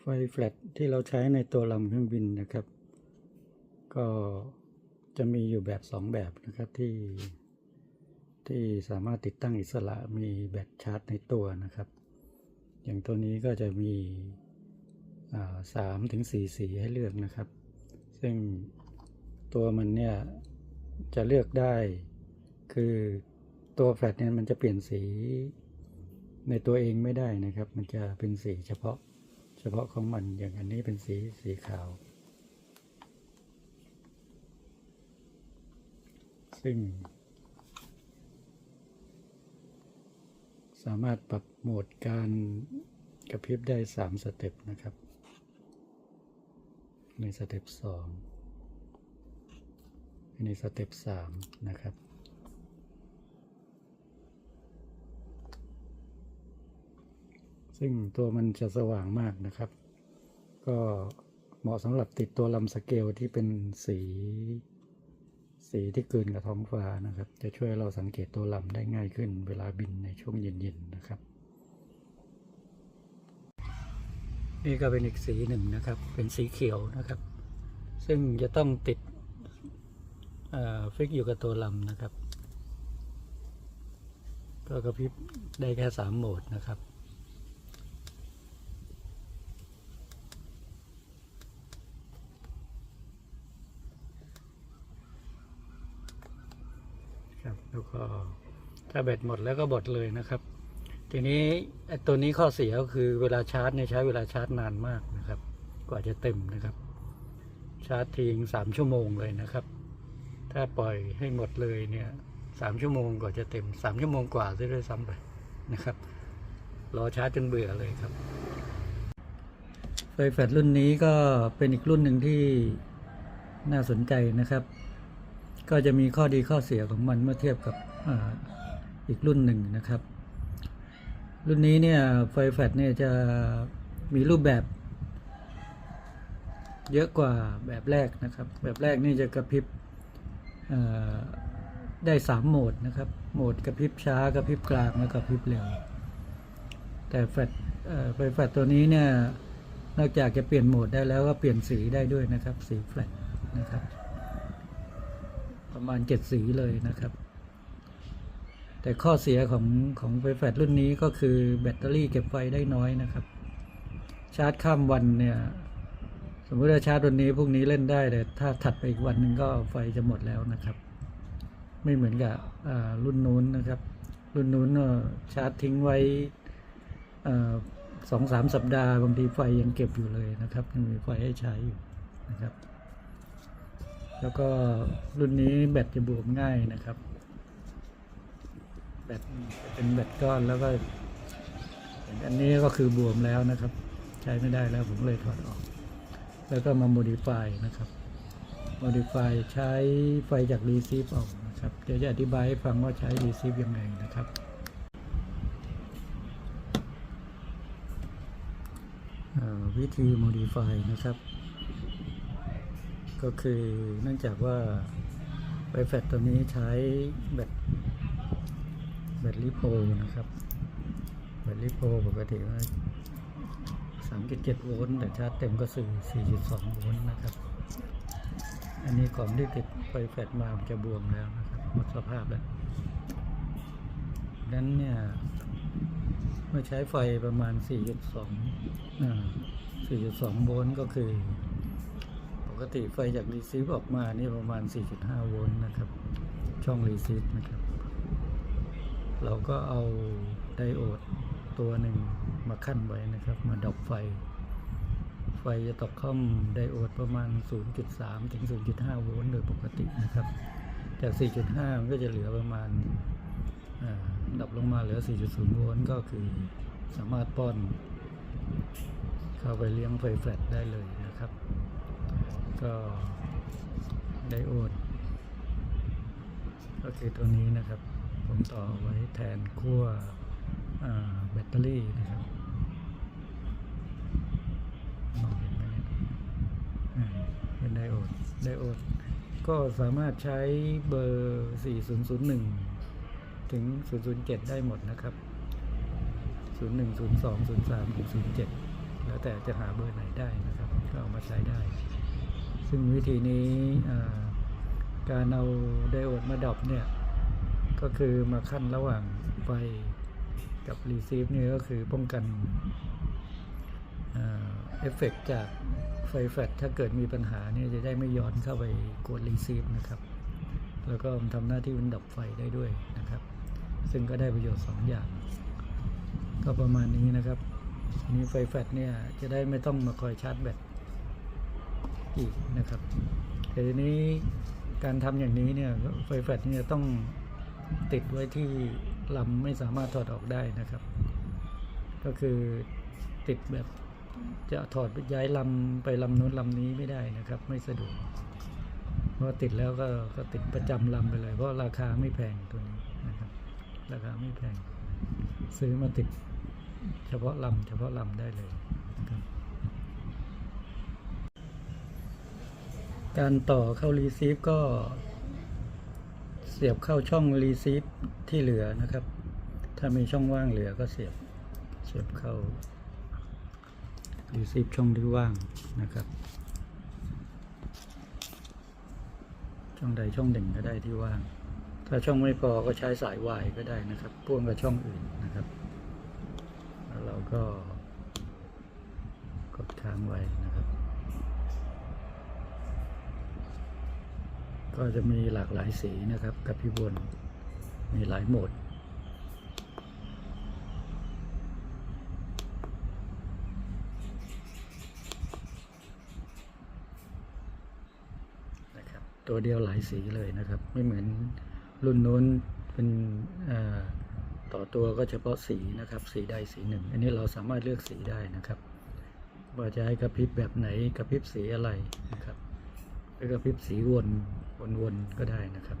ไฟแฟลชที่เราใช้ในตัวลำเครื่องบินนะครับ ก็จะมีอยู่แบบสองแบบนะครับที่ที่สามารถติดตั้งอิสระมีแบตชาร์จในตัวนะครับ อย่างตัวนี้ก็จะมีสามถึงสี่สีให้เลือกนะครับ ซึ่งตัวมันเนี่ยจะเลือกได้ คือตัวแฟลชเนี่ยมันจะเปลี่ยนสีในตัวเองไม่ได้นะครับ มันจะเป็นสีเฉพาะ เฉพาะของมันอย่างอันนี้เป็นสีสีขาว ซึ่ง สามารถปรับโหมดการกระพริบได้ 3 สเต็ปนะครับในสเต็ป2ในสเต็ป3นะครับ ซึ่งตัวมันจะสว่างมากนะครับ ก็เหมาะสำหรับติดตัวลำสเกลที่เป็นสี สีที่เกินกับท้องฟ้านะครับ จะช่วยเราสังเกตตัวลำได้ง่ายขึ้น เวลาบินในช่วงเย็นๆนะครับ นี่ก็เป็นอีกสีหนึ่งนะครับ เป็นสีเขียวนะครับ ซึ่งจะต้องติดฟิกอยู่กับตัวลำนะครับ ก็กระพริบได้แค่สามโหมดนะครับ ครับแล้ว ก็ถ้าแบตหมดแล้วก็บดเลยนะครับ ทีนี้ตัวนี้ข้อเสียก็คือเวลาชาร์จเนี่ยใช้เวลาชาร์จนานมากนะครับ กว่าจะเต็มนะครับ ชาร์จทิ้งสามชั่วโมงเลยนะครับ ถ้าปล่อยให้หมดเลยเนี่ยสามชั่วโมงกว่าจะเต็มสามชั่วโมงกว่าซะด้วยซ้ำไปนะครับ รอชาร์จจนเบื่อเลยครับไฟแฟลชรุ่นนี้ก็เป็นอีกรุ่นหนึ่งที่น่าสนใจนะครับ ก็จะมีข้อดีข้อเสียของมันเมื่อเทียบกับออีกรุ่นหนึ่งนะครับ รุ่นนี้เนี่ยไฟแฟลชเนี่ยจะมีรูปแบบ เยอะกว่าแบบแรกนะครับ แบบแรกนี่จะกระพริบได้สามโหมดนะครับ โหมดกระพริบช้ากระพริบกลางและกระพริบเร็ว แต่แฟลชไฟแฟลชตัวนี้เนี่ยนอกจากจะเปลี่ยนโหมดได้แล้วก็เปลี่ยนสีได้ด้วยนะครับ สีแฟลชนะครับ ประมาณเจ็ดสีเลยนะครับ แต่ข้อเสียของของไฟแฟลชรุ่นนี้ก็คือแบตเตอรี่เก็บไฟได้น้อยนะครับ ชาร์จข้ามวันเนี่ย สมมติว่าชาร์จวันนี้พรุ่งนี้เล่นได้แต่ถ้าถัดไปอีกวันหนึ่งก็ไฟจะหมดแล้วนะครับ ไม่เหมือนกับรุ่นนู้นนะครับ รุ่นนู้นชาร์จทิ้งไว้สองสามสัปดาห์บางทีไฟยังเก็บอยู่เลยนะครับยังมีไฟให้ใช้อยู่นะครับ แล้วก็รุ่นนี้แบตจะบวมง่ายนะครับ แบตเป็นแบตก้อนแล้วก็อันนี้ก็คือบวมแล้วนะครับ ใช้ไม่ได้แล้วผมเลยถอดออก แล้วก็มา modify นะครับ modify ใช้ไฟจาก receive ออกนะครับเดี๋ยวจะอธิบายให้ฟังว่าใช้ receive ยังไงนะครับวิธี modify นะครับ ก็คือเนื่องจากว่าไฟแฟลชตัวนี้ใช้แบตแบตลิโพนะครับ แบตลิโพปกติว่า3.7 โวลต์แต่ชาร์จเต็มก็สื่อ 4.2 โวลต์นะครับ อันนี้ของที่ติดไฟแฟลชมามันจะบวมแล้วนะครับหมดสภาพแล้วดังนั้นเนี่ย เมื่อใช้ไฟประมาณ 4.2อ่า4.2 โวลต์ก็คือ กติไฟจากรีซีฟออกมานี่ประมาณ 4.5 โวลต์นะครับ ช่องรีซีฟนะครับ เราก็เอาไดโอดตัวหนึ่งมาขั้นไว้นะครับ มาดับไฟ ไฟจะตกข้อมไดโอดประมาณ 0.3 ถึง 0.5 โวลต์โดยปกตินะครับ จาก 4.5 มันก็จะเหลือประมาณดับลงมาเหลือ 4.0 โวลต์ก็คือสามารถป้อน เข้าไปเลี้ยงไฟแฟลชได้เลยนะครับ ก็ไดโอด ก็คือตัวนี้นะครับ ผมต่อไว้แทนขั้วแบตเตอรี่นะครับมองเห็นไหมเนี่ยเป็นไดโอด ไดโอด ก็สามารถใช้เบอร์ 4001 ถึง 007 ได้หมดนะครับ 01 02 03ถึง07 แล้วแต่จะหาเบอร์ไหนได้นะครับ ก็เอามาใช้ได้ ซึ่งวิธีนี้การเอาไดโอดมาดรอปเนี่ย ก็คือมาขั้นระหว่างไฟกับรีเซีฟนี่ก็คือป้องกันเอฟเฟกต์จากไฟแฟลชถ้าเกิดมีปัญหาเนี่ยจะได้ไม่ย้อนเข้าไปกดรีเซีฟนะครับ แล้วก็ทำหน้าที่เป็นดับไฟได้ด้วยนะครับ ซึ่งก็ได้ประโยชน์ 2 อย่าง ก็ประมาณนี้นะครับนี้ไฟแฟลชเนี่ยจะได้ไม่ต้องมาคอยชาร์จแบต อีกนะครับแต่ทีนี้การทำอย่างนี้เนี่ยไฟแฟลชเนี่ยต้องติดไว้ที่ลำไม่สามารถถอดออกได้นะครับ ก็คือติดแบบจะถอดย้ายลำไปลำนู้นลำนี้ไม่ได้นะครับ ไม่สะดวกเพราะติดแล้วก็ก็ติดประจำลำไปเลย เพราะราคาไม่แพงตัวนี้นะครับ ราคาไม่แพง ซื้อมาติดเฉพาะลำเฉพาะลำได้เลยนะครับ การต่อเข้ารีซีฟก็ เสียบเข้าช่องรีซีฟที่เหลือนะครับ ถ้ามีช่องว่างเหลือก็เสียบ เสียบเข้ารีซีฟช่องที่ว่างนะครับ ช่องใดช่องหนึ่งก็ได้ที่ว่าง ถ้าช่องไม่พอก็ใช้สายวายก็ได้นะครับพ่วงกับช่องอื่นนะครับ แล้วเราก็กดค้างไว้นะครับ ก็จะมีหลากหลายสีนะครับ กับพี่บนมีหลายโหมด นะครับ ตัวเดียวหลายสีเลยนะครับ ไม่เหมือนรุ่นโน้นเป็นต่อตัวก็เฉพาะสีนะครับ สีใดสีหนึ่ง อันนี้เราสามารถเลือกสีได้นะครับ ว่าจะให้กระพริบแบบไหนกระพริบสีอะไรนะครับหรือกระพริบสีวน วนๆก็ได้นะครับ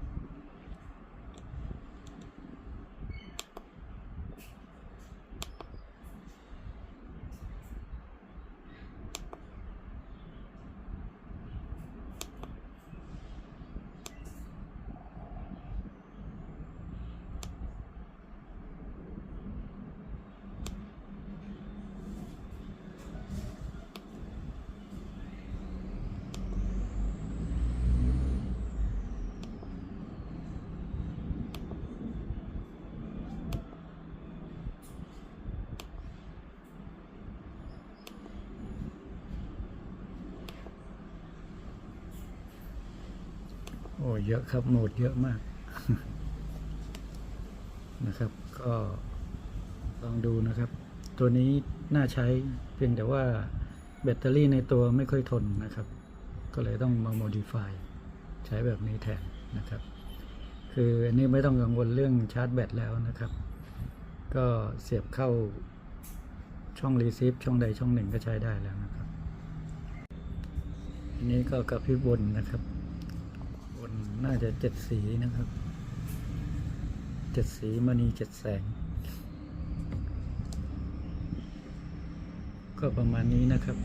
โอ้เยอะครับโหมดเยอะมากนะครับ ก็ลองดูนะครับ ตัวนี้น่าใช้เพียงแต่ว่าแบตเตอรี่ในตัวไม่ค่อยทนนะครับ ก็เลยต้องมา modify ใช้แบบนี้แทนนะครับ คืออันนี้ไม่ต้องกังวลเรื่องชาร์จแบตแล้วนะครับ ก็เสียบเข้าช่องรีเซฟช่องใดช่องหนึ่งก็ใช้ได้แล้วนะครับ อันนี้ก็กับพี่บบนนะครับ นน่าจะเจ็ดสีนะครับ เจ็ดสีมณีเจ็ดแสง ก็ประมาณนี้นะครับ